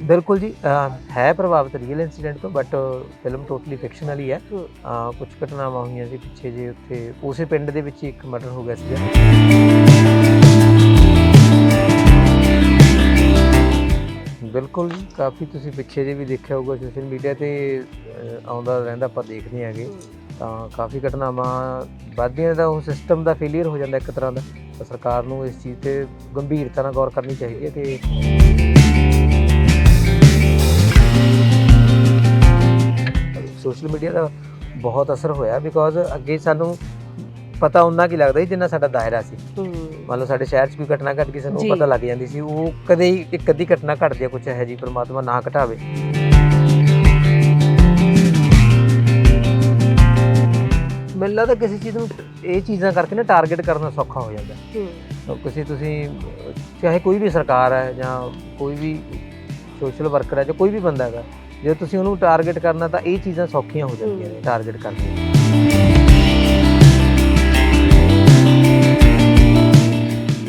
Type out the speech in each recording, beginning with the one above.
ਬਿਲਕੁਲ ਜੀ ਹੈ ਪ੍ਰਭਾਵਿਤ ਰੀਅਲ ਇਨਸੀਡੈਂਟ ਤੋਂ ਬਟ ਫਿਲਮ ਟੋਟਲੀ ਫਿਕਸ਼ਨਲ ਹੀ। ਹੈ। ਕੁਝ ਘਟਨਾਵਾਂ ਹੋਈਆਂ ਸੀ ਪਿੱਛੇ ਜੇ ਉੱਥੇ ਉਸੇ ਪਿੰਡ ਦੇ ਵਿੱਚ ਇੱਕ ਮਰਡਰ ਹੋ ਗਿਆ ਸੀਗਾ। ਬਿਲਕੁਲ ਕਾਫੀ ਤੁਸੀਂ ਪਿੱਛੇ ਜੇ ਵੀ ਦੇਖਿਆ ਹੋਊਗਾ ਸੋਸ਼ਲ ਮੀਡੀਆ ਤੇ ਆਉਂਦਾ ਰਹਿੰਦਾ ਆਪਾਂ ਦੇਖਦੇ ਹੈਗੇ ਤਾਂ ਕਾਫੀ ਘਟਨਾਵਾਂ ਵੱਧਦੀਆਂ ਦਾ ਉਹ ਸਿਸਟਮ ਦਾ ਫੇਲਿਅਰ ਹੋ ਜਾਂਦਾ ਇੱਕ ਤਰ੍ਹਾਂ ਦਾ। ਤਾਂ ਸਰਕਾਰ ਨੂੰ ਇਸ ਚੀਜ਼ ਤੇ ਗੰਭੀਰਤਾ ਨਾਲ ਗੌਰ ਕਰਨੀ ਚਾਹੀਦੀ ਹੈ ਕਿ ਸੋਸ਼ਲ ਮੀਡੀਆ ਦਾ ਬਹੁਤ ਅਸਰ ਹੋਇਆ ਬਿਕੋਜ਼ ਅੱਗੇ ਸਾਨੂੰ ਪਤਾ ਉਹਨਾਂ ਕੀ ਲੱਗਦਾ ਸੀ ਜਿੰਨਾ ਸਾਡਾ ਦਾਇਰਾ ਸੀ। ਮੰਨ ਲਓ ਸਾਡੇ ਸ਼ਹਿਰ 'ਚ ਕੋਈ ਘਟਨਾ ਘਟ ਗਈ ਸਾਨੂੰ ਪਤਾ ਲੱਗ ਜਾਂਦੀ ਸੀ ਉਹ ਕਦੇ ਹੀ ਇੱਕ ਅੱਧੀ ਘਟਨਾ ਘਟਦੀ ਹੈ ਕੁਝ ਹੈ ਜੀ ਪ੍ਰਮਾਤਮਾ ਨਾ ਘਟਾਵੇ। ਮੈਨੂੰ ਲੱਗਦਾ ਕਿਸੇ ਚੀਜ਼ ਨੂੰ ਇਹ ਚੀਜ਼ਾਂ ਕਰਕੇ ਨਾ ਟਾਰਗੇਟ ਕਰਨਾ ਸੌਖਾ ਹੋ ਜਾਂਦਾ। ਕਿਸੇ ਤੁਸੀਂ ਚਾਹੇ ਕੋਈ ਵੀ ਸਰਕਾਰ ਹੈ ਜਾਂ ਕੋਈ ਵੀ ਸੋਸ਼ਲ ਵਰਕਰ ਹੈ ਜਾਂ ਕੋਈ ਵੀ ਬੰਦਾ ਹੈਗਾ ਜੇ ਤੁਸੀਂ ਉਹਨੂੰ ਟਾਰਗੇਟ ਕਰਨਾ ਤਾਂ ਇਹ ਚੀਜ਼ਾਂ ਸੌਖੀਆਂ ਹੋ ਜਾਂਦੀਆਂ ਨੇ। ਟਾਰਗੇਟ ਕਰਨੀਆਂ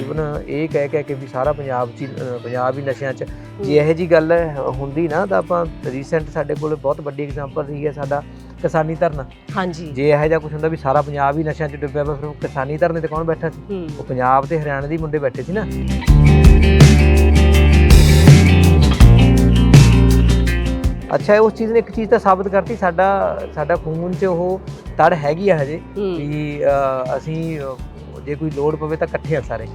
ਇਵਨ ਇਹ ਕਹਿ ਕਹਿ ਕੇ ਵੀ ਸਾਰਾ ਪੰਜਾਬ ਚ ਹੀ, ਪੰਜਾਬ ਹੀ ਨਸ਼ਿਆਂ 'ਚ ਜੇ ਇਹੋ ਜੀ ਗੱਲ ਹੁੰਦੀ ਨਾ ਤਾਂ ਆਪਾਂ ਰੀਸੈਂਟ ਸਾਡੇ ਕੋਲ ਬਹੁਤ ਵੱਡੀ ਐਗਜ਼ਾਮਪਲ ਰਹੀ ਹੈ ਸਾਡਾ ਕਿਸਾਨੀ ਧਰਨਾ। ਹਾਂਜੀ। ਜੇ ਇਹੋ ਜਿਹਾ ਕੁਝ ਹੁੰਦਾ ਵੀ ਸਾਰਾ ਪੰਜਾਬ ਹੀ ਨਸ਼ਿਆਂ 'ਚ ਡੁੱਬਿਆ ਪਿਆ ਫਿਰ ਉਹ ਕਿਸਾਨੀ ਧਰਨੇ ਤੇ ਕੌਣ ਬੈਠਾ ਸੀ? ਹੂੰ। ਉਹ ਪੰਜਾਬ ਤੇ ਹਰਿਆਣਾ ਦੇ ਹੀ ਮੁੰਡੇ ਬੈਠੇ ਸੀ ਨਾ। ਅੱਛਾ ਉਸ ਚੀਜ਼ ਨੇ ਇੱਕ ਚੀਜ਼ ਤਾਂ ਸਾਬਤ ਕਰਤੀ ਸਾਡਾ ਸਾਡਾ ਖੂਨ 'ਚ ਉਹ ਤੜ ਹੈਗੀ ਆ ਹਜੇ ਅਹ, ਅਸੀਂ ਜੇ ਕੋਈ ਲੋੜ ਪਵੇ ਤਾਂ ਇਕੱਠੇ ਆ ਸਾਰੇ।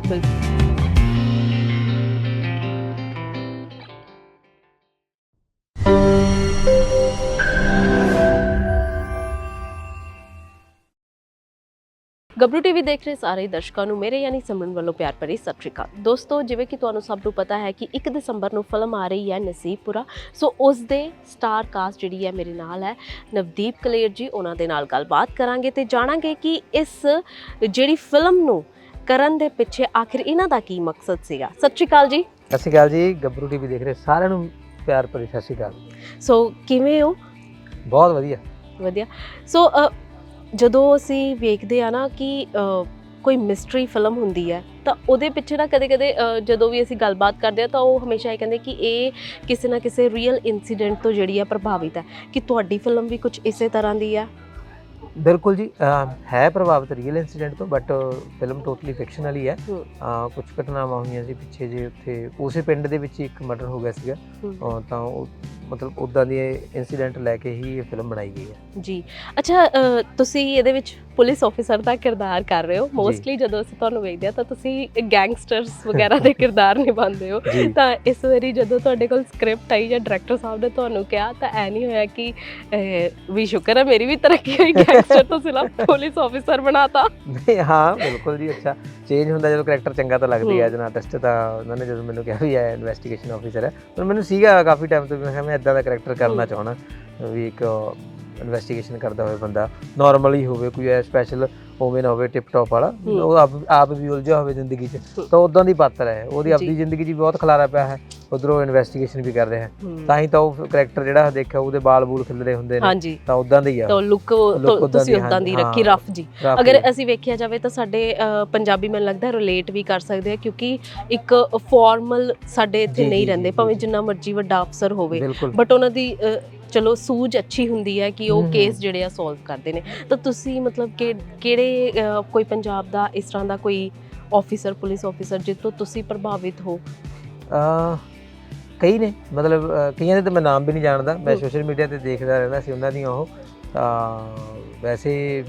ਗੱਭਰੂ ਟੀਵੀ ਦੇਖ ਰਹੇ ਸਾਰੇ ਦਰਸ਼ਕਾਂ ਨੂੰ ਮੇਰੇ ਯਾਨੀ ਸਿਮਰਨ ਵੱਲੋਂ ਪਿਆਰ ਭਰੀ ਸਤਿ ਸ਼੍ਰੀ ਅਕਾਲ। ਦੋਸਤੋ ਜਿਵੇਂ ਕਿ ਤੁਹਾਨੂੰ ਸਭ ਨੂੰ ਪਤਾ ਹੈ ਕਿ 1 ਦਸੰਬਰ ਨੂੰ ਫਿਲਮ ਆ ਰਹੀ ਹੈ ਨਸੀਬਪੁਰਾ। ਸੋ ਉਸ ਦੇ ਸਟਾਰ ਕਾਸਟ ਜਿਹੜੀ ਹੈ ਮੇਰੇ ਨਾਲ ਹੈ ਨਵਦੀਪ ਕਲੇਰ ਜੀ ਉਹਨਾਂ ਦੇ ਨਾਲ ਗੱਲਬਾਤ ਕਰਾਂਗੇ ਤੇ ਜਾਣਾਂਗੇ ਕਿ ਇਸ ਜਿਹੜੀ ਫਿਲਮ ਨੂੰ ਕਰਨ ਦੇ ਪਿੱਛੇ ਆਖਿਰ ਇਹਨਾਂ ਦਾ ਕੀ ਮਕਸਦ ਸੀਗਾ। ਸਤਿ ਸ਼੍ਰੀ ਅਕਾਲ ਜੀ। ਸਤਿ ਸ਼੍ਰੀ ਅਕਾਲ ਜੀ। ਗੱਭਰੂ ਟੀਵੀ ਦੇਖ ਰਹੇ ਸਾਰਿਆਂ ਨੂੰ ਪਿਆਰ ਭਰੀ ਸਤਿ ਸ਼੍ਰੀ ਅਕਾਲ। ਸੋ ਕਿਵੇਂ ਹੋ? ਬਹੁਤ ਵਧੀਆ। ਵਧੀਆ। ਸੋ ਜਦੋਂ ਅਸੀਂ ਵੇਖਦੇ ਆ ਨਾ ਕਿ ਕੋਈ ਮਿਸਟਰੀ ਫਿਲਮ ਹੁੰਦੀ ਹੈ, ਤਾਂ ਉਹਦੇ ਪਿੱਛੇ ਨਾ ਕਦੇ-ਕਦੇ ਜਦੋਂ ਵੀ ਅਸੀਂ ਗੱਲਬਾਤ ਕਰਦੇ ਆ ਤਾਂ ਉਹ ਹਮੇਸ਼ਾ ਇਹ ਕਹਿੰਦੇ ਕਿ ਇਹ ਕਿਸੇ ਨਾ ਕਿਸੇ ਰੀਅਲ ਇਨਸੀਡੈਂਟ ਤੋਂ ਜਿਹੜੀ ਆ ਪ੍ਰਭਾਵਿਤ ਹੈ, ਕਿ ਤੁਹਾਡੀ ਫਿਲਮ ਵੀ ਕੁਝ ਇਸੇ ਤਰ੍ਹਾਂ ਦੀ ਹੈ ਬਿਲਕੁਲ ਜੀ ਹੈ ਪ੍ਰਭਾਵਿਤ ਰੀਅਲ ਇਨਸੀਡੈਂਟ ਤੋਂ ਬਟ ਫਿਲਮ ਟੋਟਲੀ ਫਿਕਸ਼ਨਲ ਹੀ ਹੈ। ਹੂੰ। ਕੁਝ ਘਟਨਾਵਾਂ ਹੋਈਆਂ ਸੀ ਪਿੱਛੇ ਜੇ ਉੱਥੇ ਉਸੇ ਪਿੰਡ ਦੇ ਵਿੱਚ ਹੀ ਇੱਕ ਮਰਡਰ ਹੋ ਗਿਆ ਸੀਗਾ। ਤਾਂ ਉਹ ਮਤਲਬ ਉਦਾਂ ਦੀ ਇਨਸੀਡੈਂਟ ਲੈ ਕੇ ਹੀ ਇਹ ਫਿਲਮ ਬਣਾਈ ਗਈ ਹੈ। ਜੀ। ਅੱਛਾ ਤੁਸੀਂ ਇਹਦੇ ਵਿੱਚ ਪੁਲਿਸ ਆਫੀਸਰ ਦਾ ਕਿਰਦਾਰ ਕਰ ਰਹੇ ਹੋ। ਮੋਸਟਲੀ ਜਦੋਂ ਅਸੀਂ ਤੁਹਾਨੂੰ ਵੇਖਦੇ ਆ ਤਾਂ ਤੁਸੀਂ ਗੈਂਗਸਟਰਸ ਵਗੈਰਾ ਦੇ ਕਿਰਦਾਰ ਨਿਭਾਉਂਦੇ ਹੋ। ਤਾਂ ਇਸ ਵਾਰੀ ਜਦੋਂ ਤੁਹਾਡੇ ਕੋਲ ਸਕ੍ਰਿਪਟ ਆਈ ਜਾਂ ਡਾਇਰੈਕਟਰ ਸਾਹਿਬ ਨੇ ਤੁਹਾਨੂੰ ਕਿਹਾ ਤਾਂ ਐ ਨਹੀਂ ਹੋਇਆ ਕਿ ਵੀ ਸ਼ੁਕਰ ਹੈ ਮੇਰੀ ਵੀ ਤਰੱਕੀ ਹੋਈ ਗੈਂਗਸਟਰ ਤੋਂ ਸਿਰਫ ਪੁਲਿਸ ਆਫੀਸਰ ਬਣਾਤਾ। ਨਹੀਂ ਹਾਂ ਬਿਲਕੁਲ ਜੀ ਅੱਛਾ। ਚੇਂਜ ਹੁੰਦਾ ਜਦੋਂ ਕਰੈਕਟਰ ਚੰਗਾ ਤਾਂ ਲੱਗਦੀ ਹੈ। ਐਨ ਆਰਟਿਸਟ ਤਾਂ ਉਹਨਾਂ ਨੇ ਜਦੋਂ ਮੈਨੂੰ ਕਿਹਾ ਵੀ ਇਹ ਇਨਵੈਸਟੀਗੇਸ਼ਨ ਆਫੀਸਰ ਹੈ ਪਰ ਮੈਨੂੰ ਸੀਗਾ ਕਾਫੀ ਟਾਈਮ ਤੋਂ ਵੀ ਮੈਂ ਕਿਹਾ ਮੈਂ ਇਦਾਂ ਦਾ ਕਰੈਕਟਰ ਕਰਨਾ। ਚਾਹਣਾ ਵੀ ਇੱਕ ਇਨਵੈਸਟੀਗੇਸ਼ਨ ਕਰਦਾ ਹੋਵੇ ਬੰਦਾ ਨਾਰਮਲੀ ਹੋਵੇ ਕੋਈ ਐ ਸਪੈਸ਼ਲ ਉਵੇਂ ਨਾ ਹੋਵੇ ਟਿਪ ਟੌਪ ਵਾਲਾ। ਉਹ ਆਪ ਆਪ ਵੀ ਉਲਝਿਆ ਹੋਵੇ ਜ਼ਿੰਦਗੀ 'ਚ। ਤਾਂ ਉਦਾਂ ਦੀ ਪਾਤਰ ਹੈ। ਉਹਦੀ। ਆਪਣੀ ਜ਼ਿੰਦਗੀ 'ਚ ਬਹੁਤ ਖਲਾਰਾ ਪਿਆ ਹੈ। ਉਧਰੋਂ ਇਨਵੈਸਟੀਗੇਸ਼ਨ ਵੀ ਕਰ ਰਿਹਾ। ਤਾਂ ਹੀ ਤਾਂ ਉਹ ਕਰੈਕਟਰ ਜਿਹੜਾ ਦੇਖਿਆ ਉਹਦੇ ਬਾਲ ਬੂਲ ਖਿਲਰੇ ਹੁੰਦੇ ਨੇ। ਤਾਂ ਉਦਾਂ ਦਾ ਹੀ ਆ। ਤਾਂ ਲੁੱਕ ਤੁਸੀਂ ਉਦਾਂ ਦੀ ਰੱਖੀ ਰਫ ਜੀ। ਅਗਰ ਅਸੀਂ ਵੇਖਿਆ ਜਾਵੇ ਤਾਂ ਸਾਡੇ ਪੰਜਾਬੀ ਮੈਨੂੰ ਲੱਗਦਾ ਰਿਲੇਟ ਵੀ ਕਰ ਸਕਦੇ ਆ ਕਿਉਂਕਿ ਇੱਕ ਫਾਰਮਲ ਸਾਡੇ ਇੱਥੇ ਨਹੀਂ ਰਹਿੰਦੇ ਭਾਵੇਂ। ਜਿੰਨਾ ਮਰਜ਼ੀ ਵੱਡਾ ਅਫਸਰ ਹੋਵੇ। ਬਟ ਉਹਨਾਂ ਦੀ ਚਲੋ ਸੂਝ ਅੱਛੀ ਹੁੰਦੀ ਹੈ ਕਿ ਉਹ ਕੇਸ। ਜਿਹੜੇ ਆ ਸੋਲਵ ਕਰਦੇ ਨੇ। ਤਾਂ ਤੁਸੀਂ ਮਤਲਬ ਕਿ ਕਿਹੜੇ ਕੋਈ ਪੰਜਾਬ ਦਾ ਇਸ ਤਰ੍ਹਾਂ ਦਾ ਕੋਈ ਆਫੀਸਰ ਪੁਲਿਸ ਆਫੀਸਰ ਜਿੱਤੋਂ ਤੁਸੀਂ ਪ੍ਰਭਾਵਿਤ ਹੋ? ਅਹ ਕਈ ਨੇ ਮਤਲਬ ਅਹ ਕਈਆਂ ਦੇ ਤਾਂ ਮੈਂ ਨਾਮ ਵੀ ਨਹੀਂ ਜਾਣਦਾ। ਮੈਂ। ਸੋਸ਼ਲ ਮੀਡੀਆ ਤੇ ਦੇਖਦਾ ਰਹਿੰਦਾ ਸੀ ਉਹਨਾਂ ਦੀਆਂ ਉਹ। ਤਾਂ ਵੈਸੇ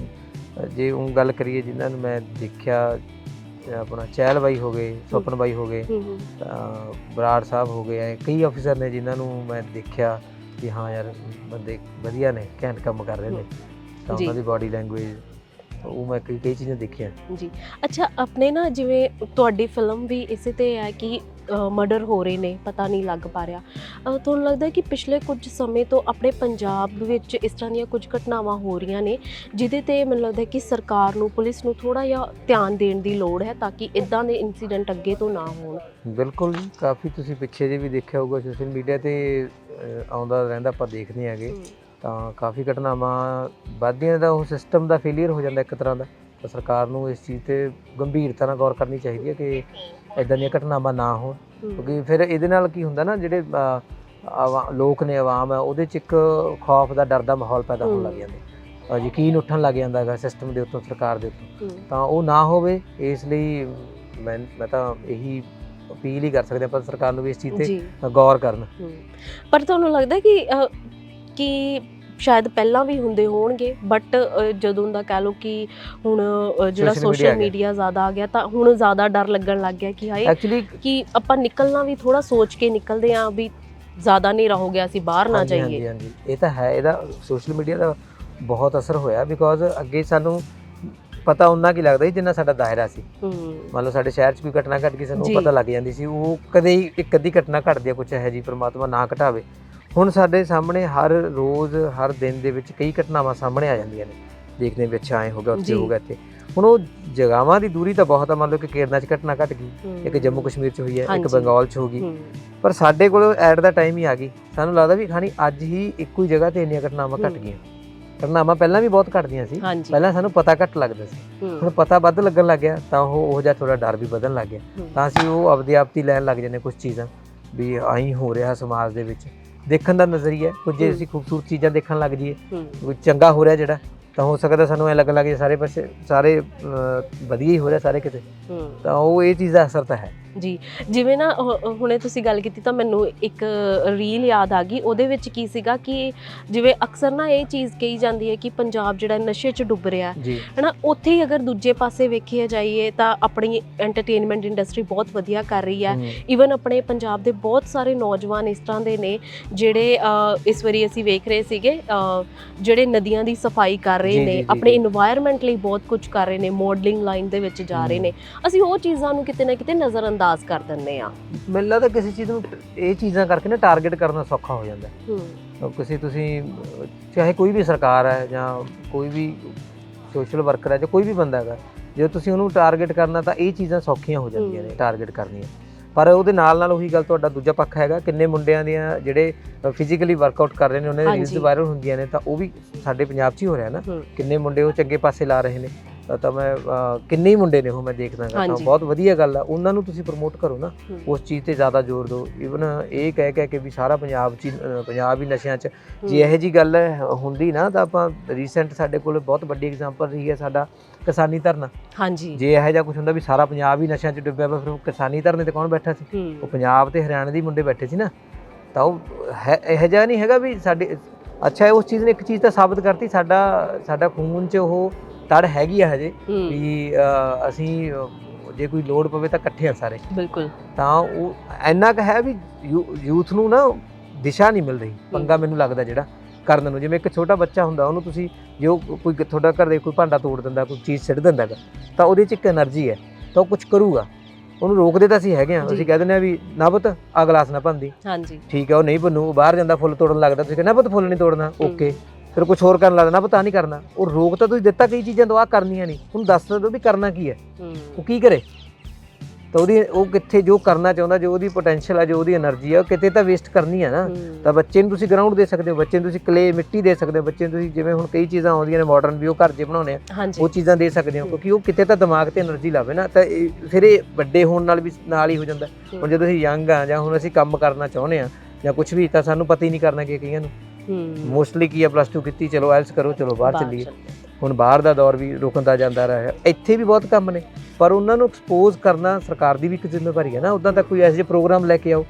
ਅਹ ਜੇ ਉਹ ਗੱਲ ਕਰੀਏ ਜਿਨ੍ਹਾਂ ਨੂੰ ਮੈਂ ਦੇਖਿਆ ਅਹ ਆਪਣਾ ਚਹਿਲ ਬਾਈ ਹੋ ਗਏ ਸੁਪਨ ਬਾਈ ਹੋ ਗਏ ਹੂੰ ਹੂੰ ਤਾਂ ਬਰਾੜ ਸਾਹਿਬ ਹੋ ਗਏ ਐ ਕਈ ਅਫਸਰ ਨੇ ਜਿਨ੍ਹਾਂ ਨੂੰ ਮੈਂ ਦੇਖਿਆ। ਕਿ ਹਾਂ ਯਾਰ ਬੰਦੇ ਵਧੀਆ ਨੇ ਘੈਂਟ ਕੰਮ ਕਰ ਰਹੇ ਨੇ। ਤਾਂ। ਉਹਨਾਂ ਦੀ ਬਾਡੀ ਲੈਂਗੁਏਜ ਉਹ ਮੈਂ ਕਈ ਕਈ ਚੀਜ਼ਾਂ ਦੇਖੀਆਂ। ਜੀ। ਅੱਛਾ ਆਪਣੇ ਨਾ ਜਿਵੇਂ ਤੁਹਾਡੀ ਫਿਲਮ ਵੀ ਇਸੇ ਤੇ ਹੈ ਕਿ ਮਰਡਰ ਹੋ ਰਹੇ ਨੇ ਪਤਾ ਨਹੀਂ ਲੱਗ ਪਾ ਰਿਹਾ। ਤੁਹਾਨੂੰ ਲੱਗਦਾ ਹੈ ਕਿ ਪਿਛਲੇ ਕੁਝ ਸਮੇਂ ਤੋਂ ਆਪਣੇ ਪੰਜਾਬ ਵਿੱਚ ਇਸ ਤਰ੍ਹਾਂ ਦੀਆਂ ਕੁਝ ਘਟਨਾਵਾਂ ਹੋ ਰਹੀਆਂ ਨੇ ਜਿਹਦੇ ਤੇ ਮੈਨੂੰ ਲੱਗਦਾ ਹੈ ਕਿ ਸਰਕਾਰ ਨੂੰ ਪੁਲਿਸ ਨੂੰ ਥੋੜਾ ਜਿਹਾ ਧਿਆਨ ਦੇਣ ਦੀ ਲੋੜ ਹੈ ਤਾਂ ਕਿ ਇਦਾਂ ਦੇ ਇਨਸੀਡੈਂਟ ਅੱਗੇ ਤੋਂ ਨਾ ਹੋਣ? ਬਿਲਕੁਲ ਕਾਫੀ ਤੁਸੀਂ ਪਿੱਛੇ ਜੇ ਵੀ ਦੇਖਿਆ ਹੋਊਗਾ ਸੋਸ਼ਲ ਮੀਡੀਆ ਤੇ ਆਉਂਦਾ ਰਹਿੰਦਾ ਆਪਾਂ ਦੇਖਦੇ ਹੈਗੇ। ਤਾਂ ਕਾਫੀ ਘਟਨਾਵਾਂ ਵੱਧਦੀਆਂ ਦਾ ਉਹ ਸਿਸਟਮ ਦਾ ਫੇਲਿਅਰ ਹੋ ਜਾਂਦਾ ਇੱਕ ਤਰ੍ਹਾਂ ਦਾ। ਤਾਂ ਸਰਕਾਰ ਨੂੰ ਇਸ ਚੀਜ਼ ਤੇ ਗੰਭੀਰਤਾ ਨਾਲ ਗੌਰ ਕਰਨੀ ਚਾਹੀਦੀ ਹੈ ਕਿ ਇਦਾਂ ਦੀਆਂ ਘਟਨਾਵਾਂ ਨਾ ਹੋਣ। ਹੂੰ। ਕਿਉਂਕਿ ਫਿਰ ਇਹਦੇ ਨਾਲ ਕੀ ਹੁੰਦਾ ਨਾ ਜਿਹੜੇ ਲੋਕ ਨੇ ਆਵਾਮ ਹੈ ਉਹਦੇ ਚ ਇੱਕ ਖੌਫ ਦਾ ਡਰ ਦਾ ਮਾਹੌਲ ਪੈਦਾ ਹੋਣ ਲੱਗ। ਜਾਂਦਾ। ਯਕੀਨ ਉੱਠਣ ਲੱਗ ਜਾਂਦਾ ਹੈਗਾ ਸਿਸਟਮ ਦੇ ਉੱਤੋਂ ਸਰਕਾਰ ਦੇ ਉੱਤੋਂ। ਤਾਂ ਉਹ ਨਾ ਹੋਵੇ ਇਸ ਲਈ ਮੈਂ ਮੈਂ ਤਾਂ ਇਹੀ ਅਪੀਲ ਹੀ ਕਰ ਸਕਦੇ ਆਪਾਂ ਸਰਕਾਰ ਨੂੰ ਵੀ ਇਸ ਚੀਜ਼ ਤੇ ਗੌਰ ਕਰਨ। ਪਰ ਤੁਹਾਨੂੰ ਲੱਗਦਾ ਕਿ ਕਿ ਸ਼ਾਇਦ ਪਹਿਲਾਂ ਵੀ ਹੁੰਦੇ ਹੋਣਗੇ ਬਟ ਜਦੋਂ ਦਾ ਕਹਿ ਲਓ ਕਿ ਹੁਣ ਜਿਹੜਾ ਸੋਸ਼ਲ। ਮੀਡੀਆ ਜ਼ਿਆਦਾ ਆ ਗਿਆ ਤਾਂ ਹੁਣ ਜ਼ਿਆਦਾ ਡਰ ਲੱਗਣ ਲੱਗ ਗਿਆ ਕਿ ਹਾਏ ਐਕਚੁਅਲੀ ਕਿ ਆਪਾਂ ਨਿਕਲਣਾ ਵੀ ਥੋੜਾ ਸੋਚ ਕੇ ਨਿਕਲਦੇ ਆਂ ਵੀ ਜ਼ਿਆਦਾ ਹਨੇਰਾ ਹੋ ਗਿਆ ਅਸੀਂ ਬਾਹਰ ਨਾ ਜਾਈਏ। ਇਹ ਤਾਂ ਹੈ ਇਹਦਾ ਸੋਸ਼ਲ ਮੀਡੀਆ ਦਾ ਬਹੁਤ ਅਸਰ ਹੋਇਆ ਬਿਕੋਜ਼ ਅੱਗੇ ਸਾਨੂੰ ਪਤਾ ਉਹਨਾਂ ਕੀ ਲੱਗਦਾ ਸੀ ਜਿੰਨਾ ਸਾਡਾ ਦਾਇਰਾ ਸੀ। ਮੰਨ ਲਓ ਸਾਡੇ ਸ਼ਹਿਰ 'ਚ ਕੋਈ ਘਟਨਾ ਘਟ ਗਈ ਸਾਨੂੰ। ਪਤਾ ਲੱਗ ਜਾਂਦੀ ਸੀ ਉਹ ਕਦੇ ਹੀ ਇੱਕ ਅੱਧੀ ਘਟਨਾ ਘਟਦੀ ਆ ਕੁਝ ਹੈ ਜੀ ਪ੍ਰਮਾਤਮਾ ਨਾ ਘਟਾਵੇ। ਹੁਣ ਸਾਡੇ ਸਾਹਮਣੇ ਹਰ ਰੋਜ਼ ਹਰ ਦਿਨ ਦੇ ਵਿੱਚ ਕਈ ਘਟਨਾਵਾਂ ਸਾਹਮਣੇ ਆ ਜਾਂਦੀਆਂ ਨੇ। ਦੇਖਦੇ ਵਿੱਚ ਆਏ ਹੋ ਗਿਆ ਉੱਥੇ ਜੀ। ਹੋ ਗਿਆ ਇੱਥੇ। ਹੁਣ ਉਹ ਜਗਾਵਾਂ ਦੀ ਦੂਰੀ ਤਾਂ ਬਹੁਤ ਆ ਮੰਨ ਲਓ ਕਿ ਕੇਰਲਾ 'ਚ ਘਟਨਾ ਘਟ ਗਈ ਇੱਕ ਜੰਮੂ ਕਸ਼ਮੀਰ 'ਚ ਹੋਈ ਹੈ ਇੱਕ। ਬੰਗਾਲ 'ਚ ਹੋ ਗਈ। ਪਰ ਸਾਡੇ ਕੋਲ ਐਟ ਦਾ ਟਾਈਮ ਹੀ ਆ ਗਈ। ਸਾਨੂੰ ਲੱਗਦਾ ਵੀ ਖਾਣੀ ਅੱਜ ਹੀ ਇੱਕੋ ਹੀ ਜਗ੍ਹਾ ਤੇ ਇੰਨੀਆਂ ਘਟਨਾਵਾਂ ਘਟ। ਗਈਆਂ। ਘਟਨਾਵਾਂ ਪਹਿਲਾਂ ਵੀ ਬਹੁਤ ਘਟਦੀਆਂ ਸੀ। ਪਹਿਲਾਂ ਸਾਨੂੰ ਪਤਾ ਘੱਟ ਲੱਗਦਾ ਸੀ। ਹੁਣ ਪਤਾ ਵੱਧ ਲੱਗਣ ਲੱਗ ਗਿਆ ਤਾਂ ਉਹ ਉਹ ਜਿਹਾ ਥੋੜਾ ਡਰ ਵੀ ਵਧਣ ਲੱਗ ਗਿਆ। ਤਾਂ ਅਸੀਂ ਉਹ ਆਪਦੇ ਆਪ ਹੀ ਲੈਣ ਲੱਗ ਜਾਂਦੇ ਕੁਝ ਚੀਜ਼ਾਂ ਵੀ ਆਈ ਹੋ ਰਿਹਾ ਸਮਾਜ ਦੇ ਵਿੱਚ। ਦੇਖਣ ਦਾ ਨਜ਼ਰੀਆ ਕੁਝ ਜੇ। ਅਸੀਂ ਖੂਬਸੂਰਤ ਚੀਜ਼ਾਂ ਦੇਖਣ ਲੱਗ ਜਾਈਏ ਕੋਈ ਚੰਗਾ ਹੋ ਰਿਹਾ ਜਿਹੜਾ ਤਾਂ ਹੋ ਸਕਦਾ ਸਾਨੂੰ ਐ ਲੱਗਣ ਲੱਗ ਜੇ ਸਾਰੇ ਪਾਸੇ ਸਾਰੇ ਵਧੀਆ ਹੀ ਹੋ ਰਿਹਾ ਸਾਰੇ ਕਿਤੇ। ਤਾਂ ਉਹ ਇਹ ਚੀਜ਼ ਦਾ ਅਸਰ ਤਾਂ ਹੈ ਜੀ। ਜਿਵੇਂ ਨਾ ਹੁਣੇ ਤੁਸੀਂ ਗੱਲ ਕੀਤੀ ਤਾਂ ਮੈਨੂੰ ਇੱਕ ਰੀਲ ਯਾਦ ਆ ਗਈ। ਉਹਦੇ ਵਿੱਚ ਕੀ ਸੀਗਾ ਕਿ ਜਿਵੇਂ ਅਕਸਰ ਨਾ ਇਹ ਚੀਜ਼ ਕਹੀ ਜਾਂਦੀ ਹੈ ਕਿ ਪੰਜਾਬ ਜਿਹੜਾ ਨਸ਼ੇ 'ਚ ਡੁੱਬ ਰਿਹਾ। ਹੈ ਜੀ। ਹਨਾ ਉੱਥੇ ਹੀ ਅਗਰ ਦੂਜੇ ਪਾਸੇ ਵੇਖਿਆ ਜਾਈਏ ਤਾਂ ਆਪਣੀ ਐਂਟਰਟੇਨਮੈਂਟ ਇੰਡਸਟਰੀ ਬਹੁਤ ਵਧੀਆ ਕਰ ਰਹੀ ਹੈ। ਈਵਨ ਆਪਣੇ ਪੰਜਾਬ ਦੇ ਬਹੁਤ ਸਾਰੇ ਨੌਜਵਾਨ ਇਸ ਤਰ੍ਹਾਂ ਦੇ ਨੇ ਜਿਹੜੇ ਇਸ ਵਾਰੀ ਅਸੀਂ ਵੇਖ ਰਹੇ ਸੀਗੇ ਜਿਹੜੇ ਨਦੀਆਂ ਦੀ ਸਫ਼ਾਈ ਕਰ ਰਹੇ ਨੇ ਆਪਣੇ ਜੀ। ਲਈ ਬਹੁਤ ਕੁਝ ਕਰ ਰਹੇ ਨੇ ਮੋਡਲਿੰਗ ਲਾਈਨ ਦੇ ਵਿੱਚ ਜਾ ਰਹੇ ਨੇ। ਅਸੀਂ ਉਹ ਚੀਜ਼ਾਂ ਨੂੰ ਕਿਤੇ ਨਾ ਕਿਤੇ ਨਜ਼ਰਅੰਦਾਜ਼ ਕਰ ਦਿੰਦੇ ਆ। ਮੈਨੂੰ ਲੱਗਦਾ ਕਿਸੇ ਚੀਜ਼ ਨੂੰ ਇਹ ਚੀਜ਼ਾਂ ਕਰਕੇ ਨਾ ਟਾਰਗੇਟ ਕਰਨਾ ਸੌਖਾ ਹੋ ਜਾਂਦਾ। ਹੂੰ। ਕਿਸੇ ਤੁਸੀਂ ਚਾਹੇ ਕੋਈ ਵੀ ਸਰਕਾਰ ਹੈ ਜਾਂ ਕੋਈ ਵੀ ਸੋਸ਼ਲ ਵਰਕਰ ਹੈ ਜਾਂ ਕੋਈ ਵੀ ਬੰਦਾ ਹੈਗਾ ਜੇ ਤੁਸੀਂ ਉਹਨੂੰ ਟਾਰਗੇਟ ਕਰਨਾ ਤਾਂ ਇਹ ਚੀਜ਼ਾਂ ਸੌਖੀਆਂ ਹੋ ਜਾਂਦੀਆਂ ਨੇ। ਟਾਰਗੇਟ ਕਰਨੀਆਂ। ਪਰ ਉਹਦੇ ਨਾਲ ਨਾਲ ਉਹੀ ਗੱਲ ਤੁਹਾਡਾ ਦੂਜਾ ਪੱਖ ਹੈਗਾ ਕਿੰਨੇ ਮੁੰਡਿਆਂ ਦੀਆਂ ਜਿਹੜੇ ਫਿਜ਼ੀਕਲੀ ਵਰਕਆਊਟ ਕਰ ਰਹੇ ਨੇ ਉਹਨਾਂ ਦੀ ਰੀਲਸ। ਵਾਇਰਲ ਹੁੰਦੀਆਂ ਨੇ ਤਾਂ ਉਹ ਵੀ ਸਾਡੇ ਪੰਜਾਬ 'ਚ ਹੀ ਹੋ ਰਿਹਾ ਨਾ। ਕਿੰਨੇ ਮੁੰਡੇ ਉਹ ਚੰਗੇ ਪਾਸੇ ਲਾ ਰਹੇ ਨੇ। ਤਾਂ- ਮੈਂ ਕਿੰਨੇ ਹੀ ਮੁੰਡੇ ਨੇ ਉਹ ਮੈਂ ਦੇਖਦਾ ਹਾਂਜੀ। ਬਹੁਤ ਵਧੀਆ ਗੱਲ ਆ। ਉਹਨਾਂ ਨੂੰ ਤੁਸੀਂ ਪ੍ਰਮੋਟ ਕਰੋ ਨਾ। ਉਸ ਚੀਜ਼ ਤੇ ਜ਼ਿਆਦਾ ਜ਼ੋਰ ਦਿਓ। ਇਵਨ ਇਹ ਕਹਿ ਕਹਿ ਕੇ ਵੀ ਸਾਰਾ ਪੰਜਾਬ ਚ ਪੰਜਾਬ ਹੀ ਨਸ਼ਿਆਂ 'ਚ। ਜੇ ਇਹੋ ਜੀ ਗੱਲ ਹੁੰਦੀ ਨਾ ਤਾਂ ਆਪਾਂ ਰੀਸੈਂਟ ਸਾਡੇ ਕੋਲ ਬਹੁਤ ਵੱਡੀ ਐਗਜ਼ਾਮਪਲ ਰਹੀ ਹੈ ਸਾਡਾ ਕਿਸਾਨੀ ਧਰਨਾ। ਹਾਂਜੀ। ਜੇ ਇਹੋ ਜਿਹਾ ਕੁਝ ਹੁੰਦਾ ਵੀ ਸਾਰਾ ਪੰਜਾਬ ਹੀ ਨਸ਼ਿਆਂ 'ਚ ਡੁੱਬਿਆ ਪਿਆ ਫਿਰ ਕਿਸਾਨੀ ਧਰਨੇ ਤੇ ਕੌਣ ਬੈਠਾ ਸੀ? ਉਹ ਪੰਜਾਬ ਤੇ ਹਰਿਆਣਾ ਦੇ ਮੁੰਡੇ ਬੈਠੇ ਸੀ ਨਾ। ਤਾਂ ਉਹ ਇਹੋ ਜਿਹਾ ਨਹੀਂ ਹੈਗਾ ਵੀ ਸਾਡੇ ਅੱਛਾ ਉਸ ਚੀਜ਼ ਨੇ ਇੱਕ ਚੀਜ਼ ਤਾਂ ਸਾਬਤ ਕਰਤੀ। ਸਾਡਾ ਸਾਡਾ ਖੂਨ 'ਚ ਉਹ ਤੜ ਹੈਗੀ ਆ ਹਜੇ ਵੀ ਅਸੀਂ ਜੇ ਕੋਈ ਲੋੜ ਪਵੇ ਤਾਂ ਇਕੱਠੇ ਆ ਸਾਰੇ। ਬਿਲਕੁਲ। ਤਾਂ ਉਹ ਐਨਾ ਕ ਹੈ ਵੀ ਯੂਥ ਨੂੰ ਨਾ ਦਿਸ਼ਾ ਨਹੀਂ ਮਿਲ ਰਹੀ ਪੰਗਾ ਮੈਨੂੰ ਲੱਗਦਾ ਜਿਹੜਾ ਕਰਨ ਨੂੰ। ਜਿਵੇਂ ਇੱਕ ਛੋਟਾ ਬੱਚਾ ਹੁੰਦਾ ਉਹਨੂੰ ਤੁਸੀਂ ਜੇ ਕੋਈ ਤੁਹਾਡਾ ਘਰ ਦੇ ਕੋਈ ਭਾਂਡਾ ਤੋੜ ਦਿੰਦਾ ਕੋਈ ਚੀਜ਼ ਛੱਡ ਦਿੰਦਾ ਤਾਂ ਉਹਦੇ 'ਚ ਇੱਕ એનર્ਜੀ ਹੈ ਤਾਂ ਉਹ ਕੁਝ ਕਰੂਗਾ। ਉਹਨੂੰ ਰੋਕਦੇ ਤਾਂ ਅਸੀਂ ਹੈਗੇ ਆ। ਅਸੀਂ ਕਹਿ ਦਿੰਦੇ ਆ ਵੀ ਨਾ ਪੁੱਤ ਆ ਗਲਾਸ ਨਾ ਭੰਦੀ ਹਾਂਜੀ। ਠੀਕ ਹੈ ਉਹ ਨਹੀਂ ਬੰਨੂ ਬਾਹਰ ਜਾਂਦਾ ਫੁੱਲ ਤੋੜਨ ਲੱਗਦਾ ਤੁਸੀਂ ਕਹਿੰਦੇ ਨਾ ਪੁੱਤ ਫੁੱਲ ਨਹੀਂ ਤੋੜਨਾ। ਓਕੇ। ਫਿਰ ਕੁਝ ਹੋਰ ਕਰਨ ਲੱਗਦਾ ਪਤਾ ਨਹੀਂ ਕਰਨਾ। ਉਹ ਰੋਕ ਤਾਂ ਤੁਸੀਂ ਦਿੱਤਾ ਕਈ ਚੀਜ਼ਾਂ ਤੋਂ ਆ ਕਰਨੀਆਂ ਨਹੀਂ। ਹੁਣ ਦੱਸ ਦਿੰਦੇ ਵੀ ਕਰਨਾ ਕੀ ਹੈ। ਉਹ ਕੀ ਕਰੇ? ਤਾਂ ਉਹਦੀ ਉਹ ਕਿੱਥੇ ਜੋ ਕਰਨਾ ਚਾਹੁੰਦਾ ਜੋ ਉਹਦੀ ਪੋਟੈਂਸ਼ੀਅਲ ਹੈ ਜੋ ਉਹਦੀ એનર્ਜੀ ਹੈ ਉਹ ਕਿਤੇ ਤਾਂ ਵੇਸਟ ਕਰਨੀ ਹੈ ਨਾ। ਤਾਂ ਬੱਚੇ ਨੂੰ ਤੁਸੀਂ ਗਰਾਊਂਡ ਦੇ ਸਕਦੇ ਹੋ ਬੱਚੇ ਨੂੰ ਤੁਸੀਂ ਕਲੇ ਮਿੱਟੀ ਦੇ ਸਕਦੇ ਹੋ ਬੱਚੇ ਨੂੰ ਤੁਸੀਂ ਜਿਵੇਂ ਹੁਣ ਕਈ ਚੀਜ਼ਾਂ ਆਉਂਦੀਆਂ ਨੇ ਮਾਡਰਨ ਵੀ ਉਹ ਘਰ 'ਚ ਬਣਾਉਣੇ ਆ ਉਹ ਚੀਜ਼ਾਂ ਦੇ ਸਕਦੇ ਹੋ ਕਿਉਂਕਿ ਉਹ ਕਿਤੇ ਤਾਂ ਦਿਮਾਗ ਤੇ એનર્ਜੀ ਲਾਵੇ ਨਾ। ਤਾਂ ਫਿਰ ਇਹ ਵੱਡੇ ਹੋਣ ਨਾਲ ਵੀ ਨਾਲ ਹੀ ਹੋ ਜਾਂਦਾ। ਹੁਣ ਜਦੋਂ ਅਸੀਂ ਯੰਗ ਆ ਜਾਂ ਹੁਣ ਅਸੀਂ ਕੰਮ ਕਰਨਾ ਚਾਹੁੰਦੇ ਆ ਜਾਂ ਕੁਝ ਵੀ ਤਾਂ ਸਾਨੂੰ ਪਤਾ ਹੀ ਨਹੀਂ ਕਰਨਾ ਕਿ ਕਈਆਂ ਨੂੰ। ਮੋਸਟਲੀ ਕੀ ਆ ਪਲੱਸ 2 ਕੀਤੀ ਚਲੋ ਐਲਸ ਕਰੋ ਚਲੋ ਬਾਹਰ ਚੱਲੀਏ। ਹੁਣ ਬਾਹਰ ਦਾ ਦੌਰ ਵੀ ਰੁਕਦਾ ਜਾਂਦਾ ਰਿਹਾ ਇੱਥੇ ਵੀ ਬਹੁਤ ਕੰਮ ਨੇ ਪਰ ਉਹਨਾਂ ਨੂੰ ਐਕਸਪੋਜ਼ ਕਰਨਾ ਸਰਕਾਰ ਦੀ ਵੀ ਇੱਕ ਜ਼ਿੰਮੇਵਾਰੀ ਹੈ ਨਾ। ਉਦਾਂ ਤਾਂ ਕੋਈ ਐਸੇ ਜਿਹੇ ਪ੍ਰੋਗਰਾਮ ਲੈ ਕੇ ਆਓ।